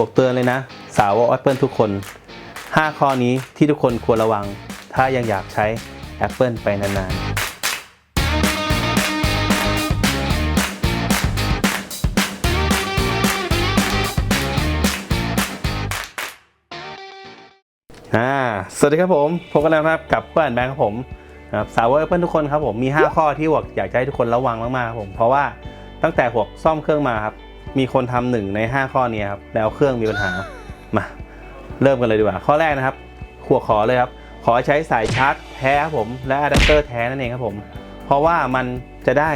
บวกเตือนเลยนะ สาวก Apple ทุกคน 5 ข้อนี้ที่ทุกคนควรระวัง ถ้ายังอยากใช้ Apple ไปนานๆอ่าสวัสดีครับผมพบกันแล้วนะครับกับเพื่อนแบงค์ครับผมนะครับสาวก Apple ทุกคนครับผมมี 5 ข้อที่บอกอยากให้ทุกคนระวังมากๆครับผมเพราะว่าตั้งแต่หัวซ่อมเครื่องมาครับ มีคนทำหนึ่งใน 5 ข้อนี้ครับแล้วเครื่องมีปัญหามาเริ่มกันเลยดีกว่า ข้อแรกนะครับหัวขอเลยครับ ขอใช้สายชาร์จแท้ครับผมและอะแดปเตอร์แท้นั่นเองครับผม เพราะว่ามันจะได้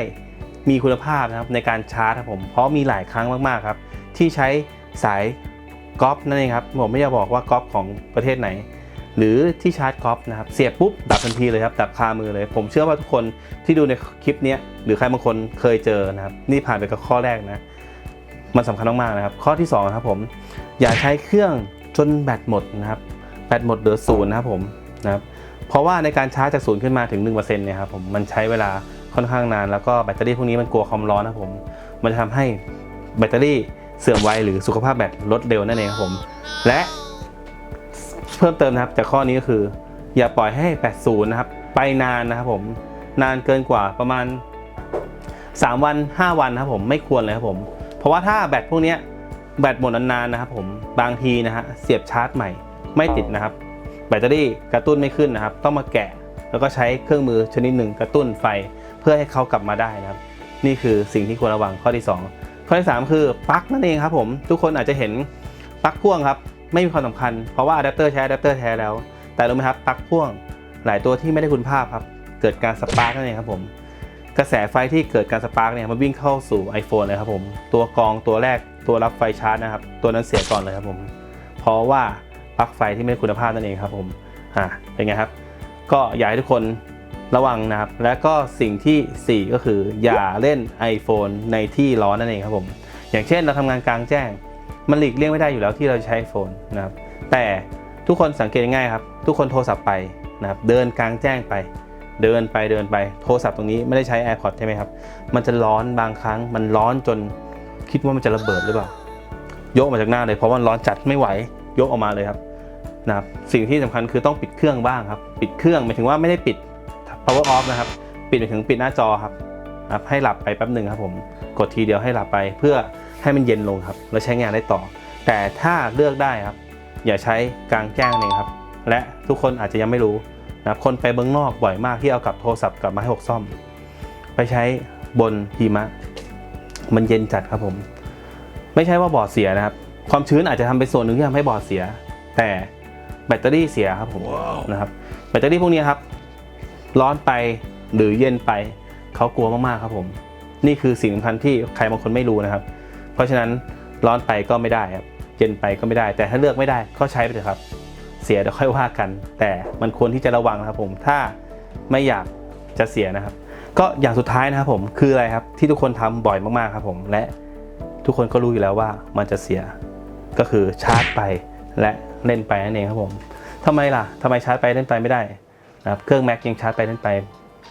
มีคุณภาพนะครับในการชาร์จครับผม เพราะมีหลายครั้งมากๆครับ ที่ใช้สายก๊อปนั่นเองครับผมไม่อยากบอกว่าก๊อปของประเทศไหน หรือที่ชาร์จก๊อปนะครับเสียบปุ๊บดับทันทีเลยครับดับคามือเลย ผมเชื่อว่าทุกคนที่ดูในคลิปนี้หรือใครบางคนเคยเจอนะครับ นี่ผ่านไปกับข้อแรกนะ มันสำคัญมากๆนะครับ ข้อที่2นะครับผมอย่าใช้เครื่องจนแบตหมดนะครับแบตหมดเหลือศูนย์นะครับผมนะครับเพราะว่าในการชาร์จจากศูนย์ขึ้นมาถึง1%เนี่ยครับผมมันใช้เวลาค่อนข้างนานแล้วก็แบตเตอรี่พวกนี้มันกลัวความร้อนนะครับผม มันจะทำให้แบตเตอรี่เสื่อมไวหรือสุขภาพแบตลดเร็วนั่นเองครับผม และเพิ่มเติมนะครับจากข้อนี้ก็คือ อย่าปล่อยให้แบตศูนย์นะครับไปนานนะครับผมนานเกินกว่าประมาณ 3 วัน 5 วันนะครับผมไม่ควรเลยครับผม เพราะว่าถ้าแบตพวกเนี้ยแบตหมดนานๆนะครับผมบางทีนะฮะเสียบชาร์จใหม่ไม่ติดนะครับ แบตเตอรี่กระตุ้นไม่ขึ้นนะครับ ต้องมาแกะแล้วก็ใช้เครื่องมือชนิดหนึ่งกระตุ้นไฟเพื่อให้เขากลับมาได้นะครับ นี่คือสิ่งที่ควรระวังข้อที่ 2 ข้อที่ 3 คือปลั๊กนั่นเองครับผมทุกคนอาจจะเห็นปลั๊กพ่วงครับไม่มีความสำคัญเพราะว่าอะแดปเตอร์ใช้อะแดปเตอร์แท้แล้ว แต่รู้ไหมครับปลั๊กพ่วงหลายตัวที่ไม่ได้คุณภาพครับเกิดการสปาร์กนั่นเองครับผม กระแสไฟที่เกิดการสปาร์กเนี่ยมันวิ่งเข้าสู่ iPhone เลยครับผม ตัวกรองตัวแรกตัวรับไฟชาร์จนะครับ ตัวนั้นเสียก่อนเลยครับผม เพราะว่าปลั๊กไฟที่ไม่คุณภาพนั่นเองครับผมอ่าเป็นไงครับ ก็อยากให้ทุกคนระวังนะครับ และก็สิ่งทีสี่4 ก็คือ อย่าเล่น iPhone ในที่ร้อนนั่นเองครับผม อย่างเช่นเราทำงานกลางแจ้ง มันหลีกเลี่ยงไม่ได้อยู่แล้วที่เราจะใช้ iPhone นะครับแต่ทุกคนสังเกตง่ายครับ ทุกคนโทรศัพท์ไปนะครับเดินกลางแจ้งไป เดินไปเดินไปโทรศัพท์ตรงนี้ไม่ได้ใช้ AirPods ใช่ไหมครับ มันจะร้อนบางครั้ง มันร้อนจนคิดว่ามันจะระเบิดหรือเปล่า ยกออกมาจากหน้าเลยเพราะว่ามันร้อนจัดไม่ไหว ยกออกมาเลยครับนะครับสิ่งที่สำคัญคือต้องปิดเครื่องบ้างครับ ปิดเครื่องหมายถึงว่าไม่ได้ปิด power off นะครับ ปิดหมายถึงปิดหน้าจอครับครับให้หลับไปแป๊บหนึ่งครับผมกดทีเดียวให้หลับไปเพื่อให้มันเย็นลงครับ แล้วใช้งานได้ต่อ แต่ถ้าเลือกได้ครับ อย่าใช้กลางแจ้งเองครับ และทุกคนอาจจะยังไม่รู้ นะครับคนไปเบื้องนอกบ่อยมากที่เอากลับโทรศัพท์กลับมาให้หกซ่อม ไปใช้บนหิมะ มันเย็นจัดครับผม ไม่ใช่ว่าบอร์ดเสียนะครับ ความชื้นอาจจะทำเป็นส่วนหนึ่งที่ทำให้บอร์ดเสีย แต่แบตเตอรี่เสียครับผมนะครับ แบตเตอรี่พวกนี้ครับ ร้อนไปหรือเย็นไปเขากลัวมากๆครับผม นี่คือสิ่งสำคัญที่ใครบางคนไม่รู้นะครับ เพราะฉะนั้นร้อนไปก็ไม่ได้ครับ เย็นไปก็ไม่ได้ แต่ถ้าเลือกไม่ได้ก็ใช้ไปเถอะครับ เสียเดี๋ยวค่อยว่ากัน แต่มันควรที่จะระวังนะครับผมถ้าไม่อยากจะเสียนะครับ ก็อย่างสุดท้ายนะครับผมคืออะไรครับที่ทุกคนทำบ่อยมากๆครับผมและทุกคนก็รู้อยู่แล้วว่ามันจะเสียก็คือชาร์จไปและเล่นไปนั่นเองครับผมทำไมล่ะทำไมชาร์จไปเล่นไปไม่ได้นะครับเครื่อง Mac ยังชาร์จไปเล่นไป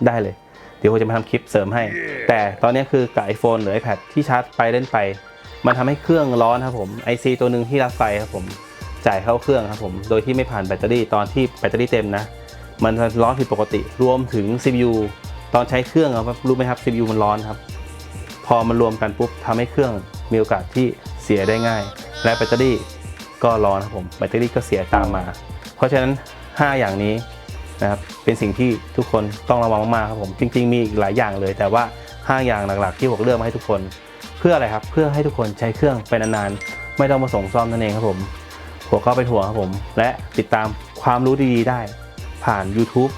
ได้เลย เดี๋ยวผมจะมาทำคลิปเสริมให้ แต่ตอนนี้คือกับ iPhone หรือ iPad ที่ชาร์จไปเล่นไป มันทำให้เครื่องร้อนครับผม IC ตัวหนึ่งที่รับไฟครับผม จ่ายเข้าเครื่องครับผม โดยที่ไม่ผ่านแบตเตอรี่ตอนที่แบตเตอรี่เต็มนะ มันจะร้อนผิดปกติ รวมถึง CPU ตอนใช้เครื่องครับรู้ไหมครับ CPU มันร้อนครับ พอมันรวมกันปุ๊บทำให้เครื่องมีโอกาสที่เสียได้ง่าย และแบตเตอรี่ก็ร้อนครับผมแบตเตอรี่ก็เสียตามมา เพราะฉะนั้น 5 อย่างนี้นะครับเป็นสิ่งที่ทุกคนต้องระวังมากๆครับผม จริง ๆ มีอีกหลายอย่างเลย แต่ว่า 5 อย่างหลักๆ ที่ผมเลือกมาให้ทุกคน เพื่ออะไรครับเพื่อให้ทุกคนใช้เครื่องไปนานๆไม่ต้องมาส่งซ่อมนั่นเองครับผม หัวก็เป็นหัวครับผม และติดตามความรู้ดีๆได้ ผ่าน YouTube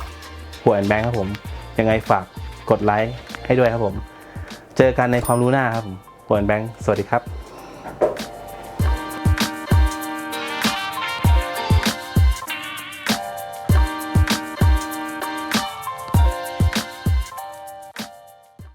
หัวแอนแบงค์ครับผม ยังไงฝากกดไลค์ให้ด้วยครับผม เจอกันในความรู้หน้าครับผมหัวแอนแบงค์สวัสดีครับ